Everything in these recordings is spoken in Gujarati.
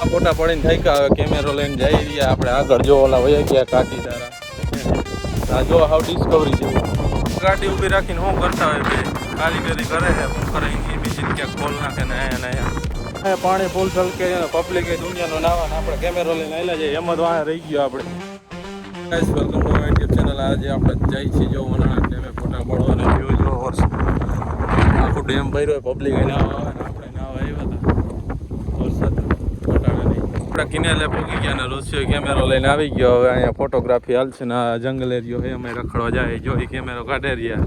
આ ફોટા પડીને થઈ હવે કેમેરો લઈને જઈ રહ્યા. આપણે આગળ જો ઓલા વયા ગયા કાટી તારા આ જો હાવ ડિસ્કવરી જેવું. ગાડી ઊભી રાખીને શું કરતા હોય ભાઈ કારીગરી કરે છે શું કરે એ બીજી ક્યાંક ખોલ નાખે ને અહીંયા ને અહીંયા. પાણી ફૂલ છલકે પબ્લિક દુનિયાનો નાવા આપણે કેમેરો લઈને આવેલા જઈએ એમ જ વાહ રહી ગયો આપણે. Guys welcome to my YouTube channel આજે આપણે જઈ છીએ જો ઉનાળા ફોટા પડવાના. વ્યૂ જો વર્ષ. આખું ડેમ ભર્યો પબ્લિક એ નાવા આવે ને આપણે નાવા આવ્યા હતા વરસાદ ઘટાડે નહીં આપણે કિનારે પહોંચી ગયા ને ઋષિયો કેમેરો લઈને આવી ગયો. હવે અહીંયા ફોટોગ્રાફી હાલશે ને આ જંગલ એરિયો હે અમે રખડવા જાય જો એ કેમેરો કાઢે રહ્યા.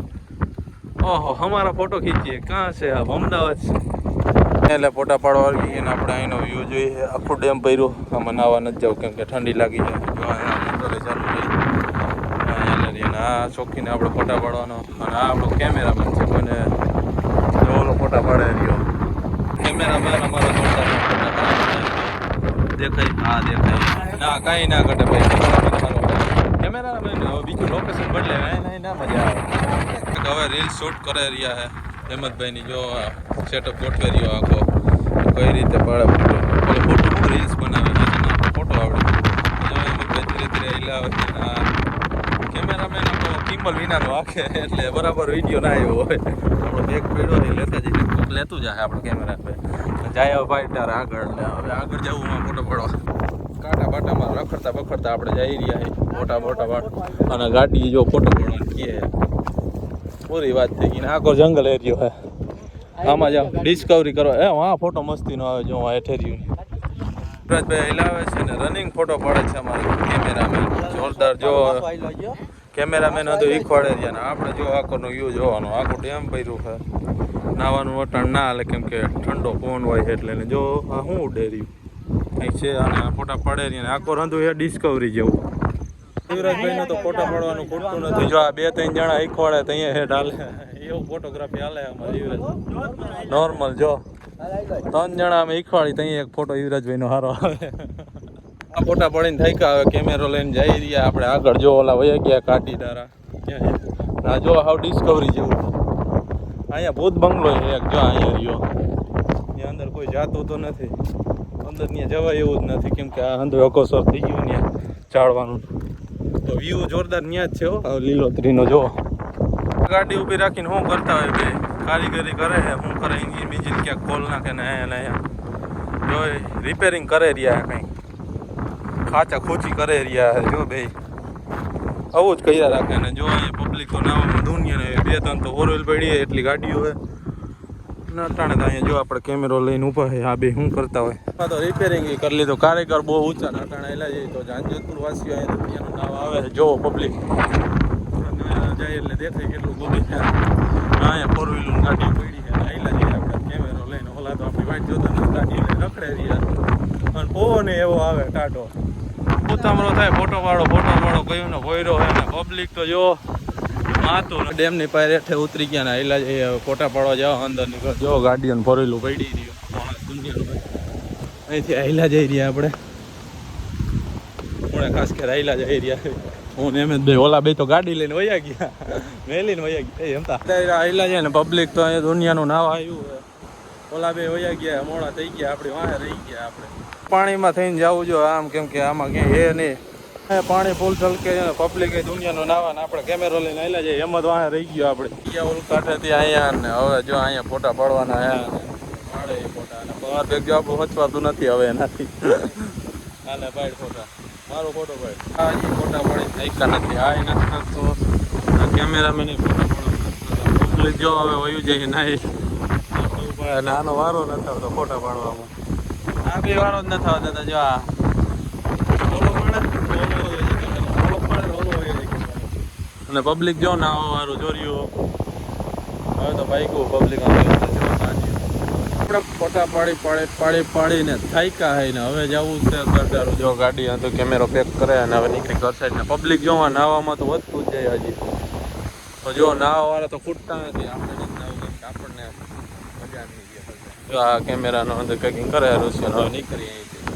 ઓહો, અમારા ફોટો ખીંચીએ. ક્યાં છે આ અમદાવાદ છે. એટલે ફોટા પાડવા આવી અને આપણે અહીંનો વ્યૂ જોઈએ. આખું ડેમ ભર્યું. આમાં નાવા નથી જવું કેમ કે ઠંડી લાગી જાય જો અહીંયા ચાલુ આ ચોખ્ખીને આપણે ફોટા પાડવાનો. અને આ આપણો કેમેરામેન છે. મને ઓલો ફોટા પાડે રહ્યો. કેમેરામેન અમારો ફોટા. દેખાય? હા દેખાય. ના કાંઈ ના ઘટે ભાઈ. હવે બીજું લોકેશન બદલે. ના મજા આવે. હવે રીલ શૂટ કરે રહ્યા હે હેમંતભાઈની. જો સેટઅપ ગોઠવી રહ્યો આખો. કઈ રીતે પડે પેલો ફોટો રીલ્સ બનાવે છે ફોટો આવડે. ધીરે ધીરે હિલાવે કેમેરામેન કિંમલ વિનાનો આખે એટલે બરાબર વીડિયો ના આવ્યો હોય. આપણો બેગ પડ્યો હોય લેતા જઈને કોક લેતું જાય આપણો કેમેરા જાય હવે ભાઈ ત્યારે આગળ હવે આગળ જવું માં ફોટો પડો કાંટા બાટામાં રખડતા બખડતા આપણે જઈ રહ્યા છીએ, મોટા મોટા વાટ. અને ગાડી જો ફોટો પડવાનું કહે પૂરી વાત થઈ ગઈ ને આખો જંગલ એરિયો હે આમાં જાવ ડિસ્કવરી કરો એ હા ફોટો મસ્તીનો આવે જો આ હેઠેરિયું સુરજભાઈ હિલાવે છે ને રનિંગ ફોટો પડે છે અમારે કેમેરામાં જોરદાર જો. કેમેરામેન હતું ઈખવાડે રહ્યા ને આપણે જો આખોનો વ્યૂ જોવાનો આખું ડેમ ભર્યું છે. નાવાનું વટાણ ના હાલે કેમ કે ઠંડો પવન હોય એટલે ને જો આ શું ઉડે રહ્યું? કંઈક છે અને ફોટા પડે રહ્યા ને આખો રંધુ એ ડિસ્કવરી જેવું. યુવરાજભાઈનો તો ફોટા પાડવાનું ખૂટતું નથી. જો આ બે ત્રણ જણા ઈખવાડે તો અહીંયા હેઠ હાલે. એવું ફોટોગ્રાફી હાલે અમારે યુવરાજ. નોર્મલ જો. ત્રણ જણા અમે ઈખવાડી તો એક ફોટો યુવરાજભાઈનો સારો આવે. આ ફોટા પડીને કે હવે કેમેરો લઈને જઈ રહ્યા. આપણે આગળ જો ઓલા વયા ગયા કાટી તારા ના? જો હાવ ડિસ્કવરી જેવું અહીંયા ભૂત બંગલો છે એક, જો અહીંયા રહ્યો. ત્યાં અંદર કોઈ જાતું તો નથી. અંદર ત્યાં જવાય એવું જ નથી. કેમ કે આ અંદર અકોસર થઈ ગયું ત્યાં ચાળવાનું. તો વ્યૂ જોરદાર ત્યાં જ છે હો. લીલોતરીનો જો. ગાડી ઊભી રાખીને શું કરતા હોય કે કારીગરી કરે છે. શું કરે? ઇન્જિન બીજી ક્યાંક ખોલ નાખે ને અહીંયા ને અહીંયા. જો રિપેરિંગ કરે રહ્યા કંઈક. ખાચા ખોચી કરે રહ્યા જો બે આવું જ કર્યા રાખે. ને જો અહીંયા પબ્લિક તો દુનિયાને બે ત્રણ તો ફોર પડીએ પડી એટલી ગાડીઓ હોય ના અટાણે તો અહીંયા જો આપણે કેમેરો લઈને ઊભા છે, આ બે શું કરતા હોય. તો રિપેરિંગ કરી લીધો. કાર્યકર બહુ ઊંચા ના અટાણે એલા જાય તો જાંજતપુર વાસીઓ અહીંયા દુનિયાનું નામ આવે છે. જોવો પબ્લિક જાય એટલે દેખાય કેટલું ગોબી છે. અહીંયા ફોર વ્હીલર ગાડી પડી છે. આવેલા જઈએ આપણે કેમેરો લઈને. ઓલા તો આપણી વાઈટ જોતા ગાડી રખડે રહ્યા અને પવન એવો આવે ટાટો ઉતામળો થાય ફોટો વાળો ફોટો વાળો કયું ને ભોયરો હોય ને પબ્લિક તો જો માતું ડેમની પાસે હેઠે ઉતરી ગયા ને જઈએ ફોટા પાડવા જાવ અંદર નીકળ. જો ગાડી અને ફોર પડી રહ્યું અહીંથી આયલા જઈ રહ્યા આપણે. હું ખાસ કે આઈલા જઈ રહ્યા હું એમ જ ભાઈ ઓલા બે તો ગાડી લઈને વયા ગયા. મેલીને વયા ગયા. એમ આઈલા છે ને પબ્લિક તો અહીંયા દુનિયાનું નાવ આવ્યું ઓલા બે વયા ગયા, મોડા થઈ ગયા, આપણે વાહે રહી ગયા આપણે. પાણીમાં થઈને જવું જો આમ કેમ કે આમાં ક્યાંય એ નહીં. અહીંયા પાણી ફૂલ છલકે છે ને પબ્લિક દુનિયાનો નાવા ને આપણે કેમેરો લઈને આવેલા જઈએ એમ જ વાંહે રહી ગયો આપણે. ગયા ઓલું અહીંયા ને હવે જો અહીંયા ફોટા પાડવાના પાડે ફોટા. અને બહાર ભેગ જો આપણું વચવાતું નથી હવે એનાથી. હાલે પાડ ફોટા. મારો ફોટો ભાઈ આ એ ફોટા પડી થાક્યા નથી. આ ય નથી આ કેમેરામેન ફોટા પાડવા હવે વયું જાય અને આનો વારો નથી આવતો ફોટા પાડવામાં. આ વારો જ નથી આવતા જો આ. અને પબ્લિક જો ને આવો વારું જોર્યું. હવે તો બાઈકો પબ્લિક આપણે ફોટા પાડી પાડી પાડી, પાડીને થાયકા હે ને, હવે જવું છે સરદારો જો ગાડી, આ કેમેરો પેક કરે અને હવે નીકળી ઘર ને. પબ્લિક જોવા નાવામાં તો વધતું જ જાય હજી. તો જો નાવા વાળા તો ખૂટતા નથી. આપણે આપણને મજા નહીં. આ કેમેરાનો અંદર કંઈક કરે રૂસિયન હવે નીકળી અહીંથી